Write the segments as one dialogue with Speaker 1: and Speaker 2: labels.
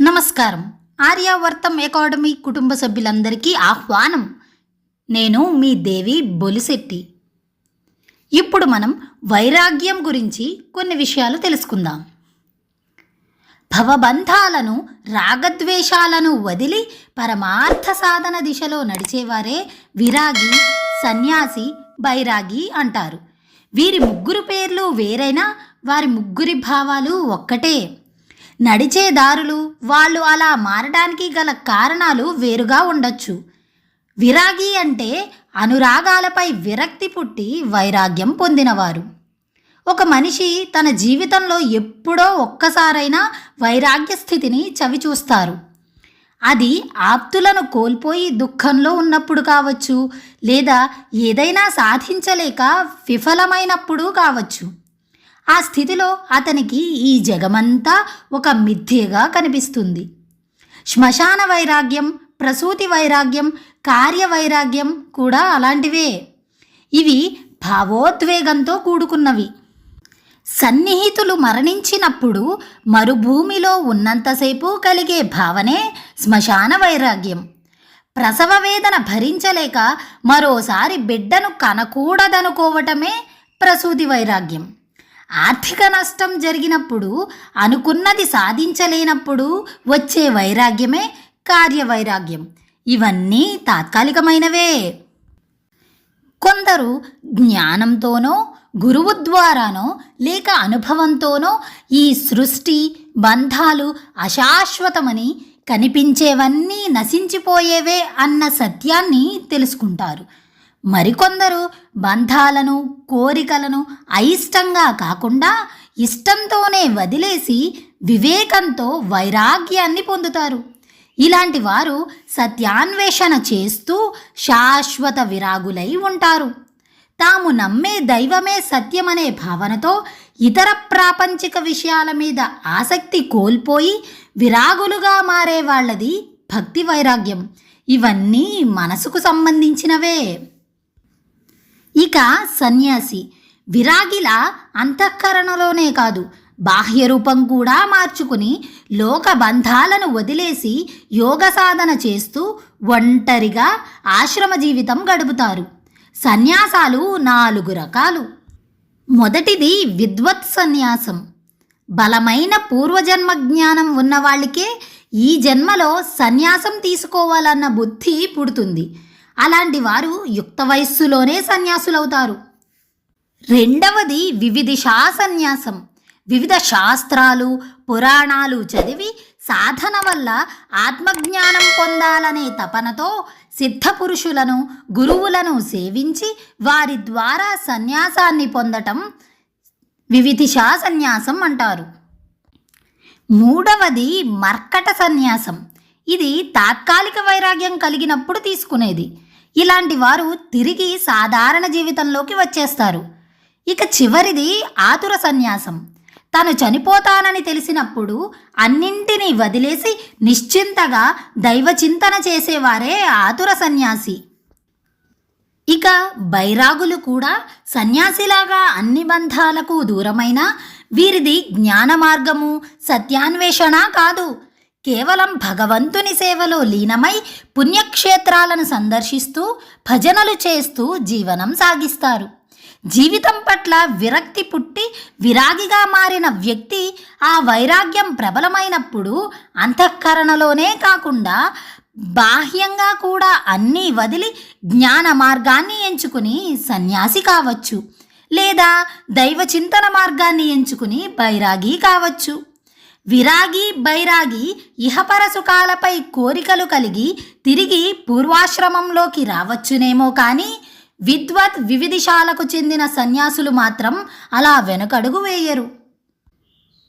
Speaker 1: నమస్కారం. ఆర్యావర్తం అకాడమీ కుటుంబ సభ్యులందరికీ ఆహ్వానం. నేను మీ దేవి బొలిశెట్టి. ఇప్పుడు మనం వైరాగ్యం గురించి కొన్ని విషయాలు తెలుసుకుందాం. భవబంధాలను రాగద్వేషాలను వదిలి పరమార్థ సాధన దిశలో నడిచేవారే విరాగి సన్యాసి బైరాగి అంటారు. వీరి ముగ్గురు పేర్లు వేరైనా వారి ముగ్గురి భావాలు ఒక్కటే. నడిచే దారులు వాళ్ళు అలా మారడానికి గల కారణాలు వేరుగా ఉండొచ్చు. విరాగి అంటే అనురాగాలపై విరక్తి పుట్టి వైరాగ్యం పొందినవారు. ఒక మనిషి తన జీవితంలో ఎప్పుడో ఒక్కసారైనా వైరాగ్య స్థితిని చవిచూస్తారు అది ఆప్తులను కోల్పోయి దుఃఖంలో ఉన్నప్పుడు కావచ్చు లేదా ఏదైనా సాధించలేక విఫలమైనప్పుడు కావచ్చు. ఆ స్థితిలో అతనికి ఈ జగమంతా ఒక మిథ్యగా కనిపిస్తుంది. శ్మశాన వైరాగ్యం ప్రసూతి వైరాగ్యం కార్య వైరాగ్యం కూడా అలాంటివే. ఇవి భావోద్వేగంతో కూడుకున్నవి. సన్నిహితులు మరణించినప్పుడు మరుభూమిలో ఉన్నంతసేపు కలిగే భావనే శ్మశాన వైరాగ్యం. ప్రసవ వేదన భరించలేక మరోసారి బిడ్డను కనకూడదనుకోవటమే ప్రసూతి వైరాగ్యం. ఆర్థిక నష్టం జరిగినప్పుడు అనుకున్నది సాధించలేనప్పుడు వచ్చే వైరాగ్యమే కార్యవైరాగ్యం. ఇవన్నీ తాత్కాలికమైనవే. కొందరు జ్ఞానంతోనో గురువు ద్వారానో లేక అనుభవంతోనో ఈ సృష్టి బంధాలు అశాశ్వతమని కనిపించేవన్నీ నశించిపోయేవే అన్న సత్యాన్ని తెలుసుకుంటారు. మరికొందరు బంధాలను కోరికలను అయిష్టంగా కాకుండా ఇష్టంతోనే వదిలేసి వివేకంతో వైరాగ్యాన్ని పొందుతారు. ఇలాంటి వారు సత్యాన్వేషణ చేస్తూ శాశ్వత విరాగులై ఉంటారు. తాము నమ్మే దైవమే సత్యమనే భావనతో ఇతర ప్రాపంచిక విషయాల మీద ఆసక్తి కోల్పోయి విరాగులుగా మారే వాళ్ళది భక్తి వైరాగ్యం. ఇవన్నీ మనసుకు సంబంధించినవే. ఇక సన్యాసి. విరాగిలా అంతఃకరణలోనే కాదు బాహ్య రూపం కూడా మార్చుకుని లోక బంధాలను వదిలేసి యోగ సాధన చేస్తూ ఒంటరిగా ఆశ్రమ జీవితం గడుపుతారు. సన్యాసాలు నాలుగు రకాలు. మొదటిది విద్వత్ సన్యాసం. బలమైన పూర్వజన్మ జ్ఞానం ఉన్నవాళ్ళకే ఈ జన్మలో సన్యాసం తీసుకోవాలన్న బుద్ధి పుడుతుంది. అలాంటి వారు యుక్త వయస్సులోనే సన్యాసులవుతారు. రెండవది వివిధిషా సన్యాసం వివిధ శాస్త్రాలు పురాణాలు చదివి సాధన వల్ల ఆత్మజ్ఞానం పొందాలనే తపనతో సిద్ధపురుషులను గురువులను సేవించి వారి ద్వారా సన్యాసాన్ని పొందటం వివిధిషా సన్యాసం అంటారు. మూడవది మర్కట సన్యాసం. ఇది తాత్కాలిక వైరాగ్యం కలిగినప్పుడు తీసుకునేది. ఇలాంటి వారు తిరిగి సాధారణ జీవితంలోకి వచ్చేస్తారు. ఇక చివరిది ఆతుర సన్యాసం. తను చనిపోతానని తెలిసినప్పుడు అన్నింటినీ వదిలేసి నిశ్చింతగా దైవచింతన చేసేవారే ఆతుర సన్యాసి. ఇక బైరాగులు కూడా సన్యాసిలాగా అన్ని బంధాలకు దూరమైన వీరిది జ్ఞాన మార్గము సత్యాన్వేషణ కాదు. కేవలం భగవంతుని సేవలో లీనమై పుణ్యక్షేత్రాలను సందర్శిస్తూ భజనలు చేస్తూ జీవనం సాగిస్తారు. జీవితం పట్ల విరక్తి పుట్టి విరాగిగా మారిన వ్యక్తి ఆ వైరాగ్యం ప్రబలమైనప్పుడు అంతఃకరణలోనే కాకుండా బాహ్యంగా కూడా అన్నీ వదిలి జ్ఞాన మార్గాన్ని ఎంచుకుని సన్యాసి కావచ్చు. లేదా దైవ చింతన మార్గాన్ని ఎంచుకుని బైరాగి కావచ్చు. విరాగి బైరాగి ఇహపర సుఖాలపై కోరికలు కలిగి తిరిగి పూర్వాశ్రమంలోకి రావచ్చునేమో కానీ విద్వత్ వివిధిశాలకు చెందిన సన్యాసులు మాత్రం అలా వెనుకడుగు వేయరు.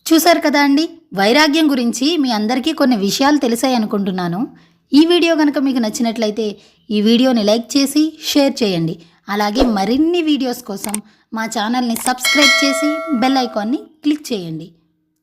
Speaker 1: చూశారు కదా అండి? వైరాగ్యం గురించి మీ అందరికీ కొన్ని విషయాలు తెలిసాయి అనుకుంటున్నాను. ఈ వీడియో కనుక మీకు నచ్చినట్లయితే ఈ వీడియోని లైక్ చేసి షేర్ చేయండి. అలాగే మరిన్ని వీడియోస్ కోసం మా ఛానల్ని సబ్స్క్రైబ్ చేసి బెల్ ఐకాన్ని క్లిక్ చేయండి.